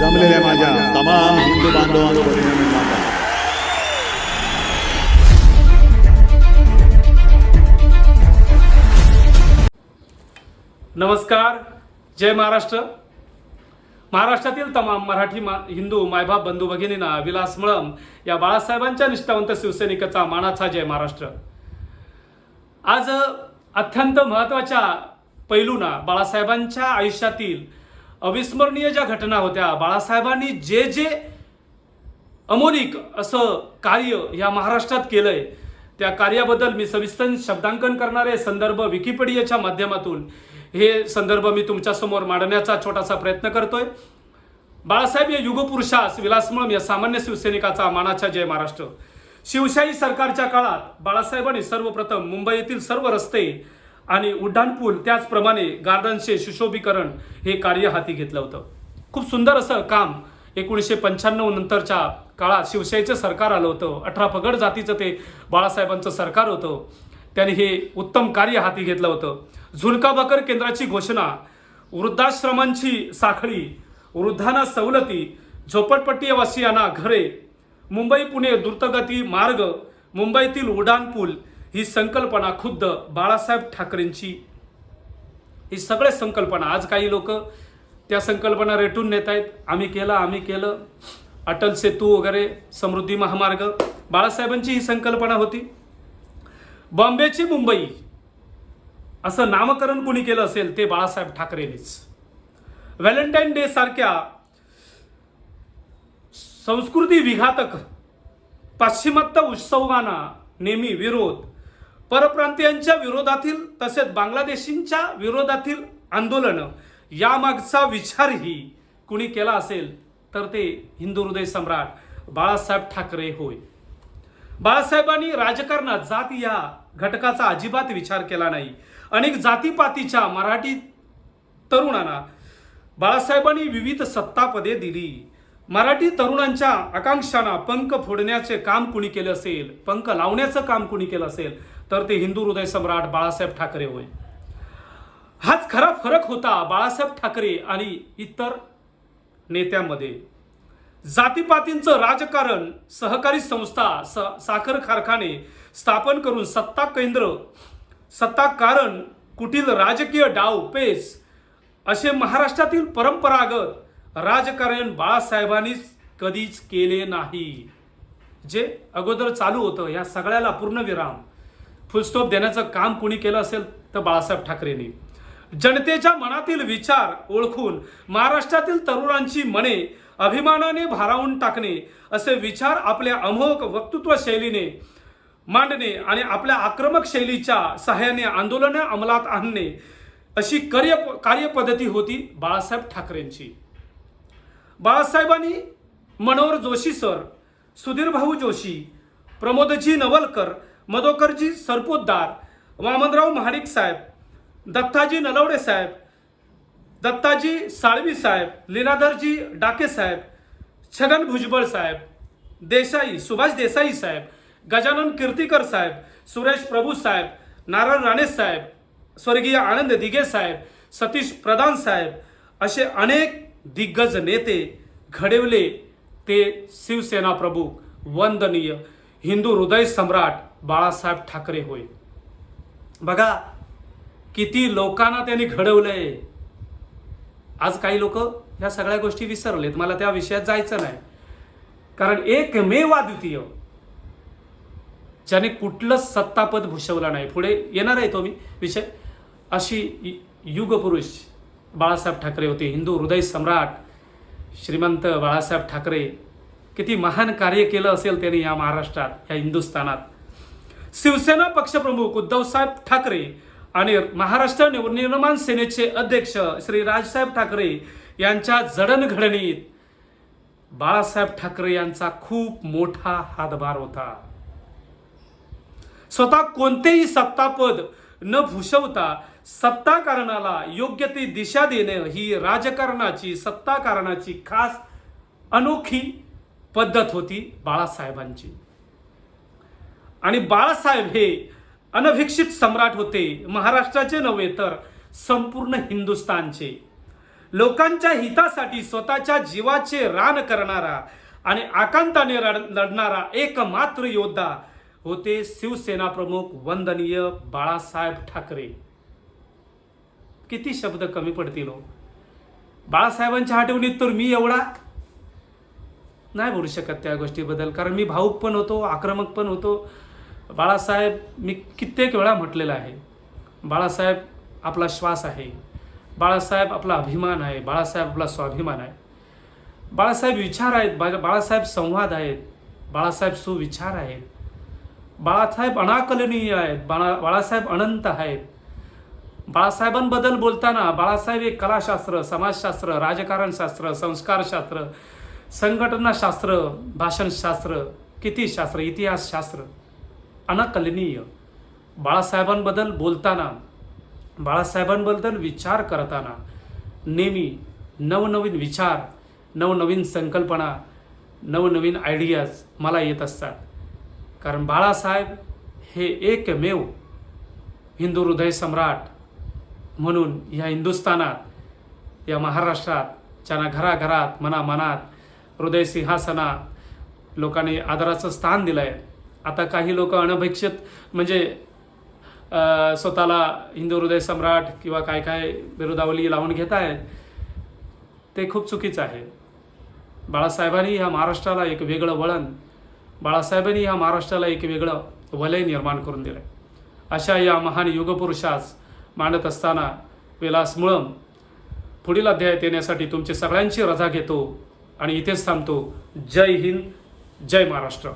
जमलेल्या माझ्या तमाम हिंदू बांधवांनो नमस्कार जय महाराष्ट्र. महाराष्ट्रातील तमाम मराठी मा हिंदू मायबाप बंधू भगिनींना विलास मळम या बाळासाहेबांच्या निष्ठावंत शिवसैनिकाचा मानाचा जय महाराष्ट्र. आज अत्यंत महत्त्वाच्या पैलूंना बाळासाहेबांच्या आयुष्यातील अविस्मरणीय ज्या घटना होत्या बाळासाहेबांनी जे जे अमोलिक असं कार्य ह्या महाराष्ट्रात केलंय त्या कार्याबद्दल मी सविस्तर शब्दांकन करणारे संदर्भ विकिपीडियाच्या माध्यमातून हे संदर्भ मी तुमच्यासमोर मांडण्याचा छोटासा प्रयत्न करतोय. बाळासाहेब या युगपुरुषास विलासमळम या सामान्य शिवसैनिकाचा मानाचा जय महाराष्ट्र. शिवशाही सरकारच्या काळात बाळासाहेबांनी सर्वप्रथम मुंबईतील सर्व रस्ते आणि उड्डाणपूल त्याचप्रमाणे गार्डन्सचे सुशोभीकरण हे कार्य हाती घेतलं होतं. खूप सुंदर असं काम एकोणीसशे पंच्याण्णव नंतरच्या काळात शिवसेनेचं सरकार आलं होतं. अठरा पगड जातीचं ते बाळासाहेबांचं सरकार होतं. त्यांनी हे उत्तम कार्य हाती घेतलं होतं. झुलकाबाकर केंद्राची घोषणा वृद्धाश्रमांची साखळी वृद्धांना सवलती झोपडपट्टीवासियांना घरे मुंबई पुणे द्रुतगती मार्ग मुंबईतील उड्डाणपूल ही संकल्पना खुद्द बाळासाहेब ठाकरेंची. ही सगळे संकल्पना आज काही लोक त्या संकल्पना रेटून नेत आहेत. आम्ही केलं आम्ही केलं. अटल सेतू वगैरे समृद्धी महामार्ग बाळासाहेबांची ही संकल्पना होती. बॉम्बेची मुंबई असं नामकरण कुणी केलं असेल ते बाळासाहेब ठाकरेंनीच. व्हॅलेंटाईन डे सारख्या संस्कृती विघातक पाश्चिमात्य उत्सवांना नेहमी विरोध परप्रांतीयांच्या विरोधातील तसेच बांगलादेशींच्या विरोधातील आंदोलनं यामागचा विचारही कुणी केला असेल तर ते हिंदू हृदय सम्राट बाळासाहेब ठाकरे होय. बाळासाहेबांनी राजकारणात जात या घटकाचा अजिबात विचार केला नाही. अनेक जातीपातीच्या मराठी तरुणांना बाळासाहेबांनी विविध सत्तापदे दिली. मराठी तरुणांच्या आकांक्षांना पंख फोडण्याचे काम कुणी केलं असेल पंख लावण्याचं काम कुणी केलं असेल तर ते हिंदू हृदय सम्राट बाळासाहेब ठाकरे होय. हाच खरा फरक होता बाळासाहेब ठाकरे आणि इतर नेत्यांमध्ये. जातीपातींचं राजकारण सहकारी संस्था स साखर कारखाने स्थापन करून सत्ता केंद्र सत्ता कारण कुटील राजकीय डाव पेच असे महाराष्ट्रातील परंपरागत राजकारण बाळासाहेबांनीच कधीच केले नाही. जे अगोदर चालू होतं या सगळ्याला पूर्णविराम फुलस्टॉप देण्याचं काम कुणी केलं असेल तर बाळासाहेब ठाकरेंनी. जनतेच्या मनातील विचार ओळखून महाराष्ट्रातील तरुणांची मने अभिमानाने भारावून टाकणे असे विचार आपल्या अमोघ वक्तृत्व शैलीने मांडणे आणि आपल्या आक्रमक शैलीच्या सहाय्याने आंदोलन अंमलात आणणे अशी कार्य कार्यपद्धती होती बाळासाहेब ठाकरेंची. बाळासाहेबांनी मनोहर जोशी सर सुधीर भाऊ जोशी प्रमोदजी नवलकर मधोकरजी सरपोतदार वामनराव महाडिक साहेब दत्ताजी नलवडे साहेब दत्ताजी साळवी साहेब लीलाधरजी डाके साहेब छगन भुजबळ साहेब देसाई सुभाष देसाई साहेब गजानन कीर्तीकर साहेब सुरेश प्रभू साहेब नारायण राणे साहेब स्वर्गीय आनंद दिघे साहेब सतीश प्रधान साहेब असे अनेक दिग्गज नेते घडवले ते शिवसेना प्रमुख वंदनीय. हिंदू हृदय सम्राट बाळासाहेब ठाकरे होय. बघा किती लोकांना त्यांनी घडवलंय. आज काही लोक ह्या सगळ्या गोष्टी विसरलेत. मला त्या विषयात जायचं नाही. कारण एकमेव अद्वितीय. ज्याने कुठलंच सत्तापद भूषवला नाही. पुढे येणार आहे तो मी विषय. अशी यु- युगपुरुष बाळासाहेब ठाकरे होते. हिंदू हृदय सम्राट श्रीमंत बाळासाहेब ठाकरे किती महान कार्य केलं असेल त्यांनी या महाराष्ट्रात या हिंदुस्थानात. शिवसेना पक्षप्रमुख उद्धवसाहेब ठाकरे आणि महाराष्ट्र नवनिर्माण सेनेचे अध्यक्ष श्री राजसाहेब ठाकरे यांच्या जडणघडणीत बाळासाहेब ठाकरे यांचा खूप मोठा हातभार होता. स्वतः कोणतेही सत्तापद न भूषवता सत्ताकारणाला योग्य ती दिशा देणं ही राजकारणाची सत्ताकारणाची खास अनोखी पद्धत होती बाळासाहेबांची. आणि बाळासाहेब हे अनभिक्षित सम्राट होते. महाराष्ट्राचे नव्हे तर संपूर्ण हिंदुस्थानचे. लोकांच्या हितासाठी स्वतःच्या जीवाचे रान करणारा आणि आकांताने रड- लढणारा एकमात्र योद्धा होते शिवसेना प्रमुख वंदनीय बाळासाहेब ठाकरे. किती शब्द कमी पडतील हो. बाळासाहेबांच्या आठवणीत तर मी एवढा नाही बोलू शकत त्या गोष्टीबद्दल कारण मी भाऊक पण होतो आक्रमक पण होतो. बाळासाहेब मी कित्येक वेळा म्हटलेलं आहे बाळासाहेब आपला श्वास आहे बाळासाहेब आपला अभिमान आहे बाळासाहेब आपला स्वाभिमान आहे. बाळासाहेब विचार आहेत बाळासाहेब संवाद आहेत बाळासाहेब सुविचार आहेत. बाळासाहेब अनाकलनीय आहेत बाळा बाळासाहेब अनंत आहेत. बाळासाहेबांबद्दल बोलताना बाळासाहेब हे कलाशास्त्र समाजशास्त्र राजकारणशास्त्र संस्कारशास्त्र संघटनाशास्त्र भाषणशास्त्र किती शास्त्र इतिहासशास्त्र अनाकलनीय. बाळासाहेबांबद्दल बोलताना बाळासाहेबांबद्दल विचार करताना नेहमी नवनवीन विचार नवनवीन संकल्पना नवनवीन आयडियाज मला येत असतात. कारण बाळासाहेब हे एकमेव हिंदू हृदय सम्राट म्हणून या हिंदुस्थानात या महाराष्ट्रात ज्यांना घराघरात मनामनात हृदय सिंहासनात लोकांनी आदराचं स्थान दिलं आहे आता काही लोक अनपेक्षित म्हणजे स्वतःला हिंदू हृदय सम्राट किंवा काय काय विरोधावली लावून घेत आहेत ते खूप चुकीचं आहे. बाळासाहेबांनी ह्या महाराष्ट्राला एक वेगळं वळण बाळासाहेबांनी ह्या महाराष्ट्राला एक वेगळं वलय निर्माण करून दिलं अशा या महान युगपुरुषास मांडत असताना विलास मुळम पुढील अध्यायात येण्यासाठी तुमची सगळ्यांची रजा घेतो आणि इथेच थांबतो. जय हिंद जय महाराष्ट्र.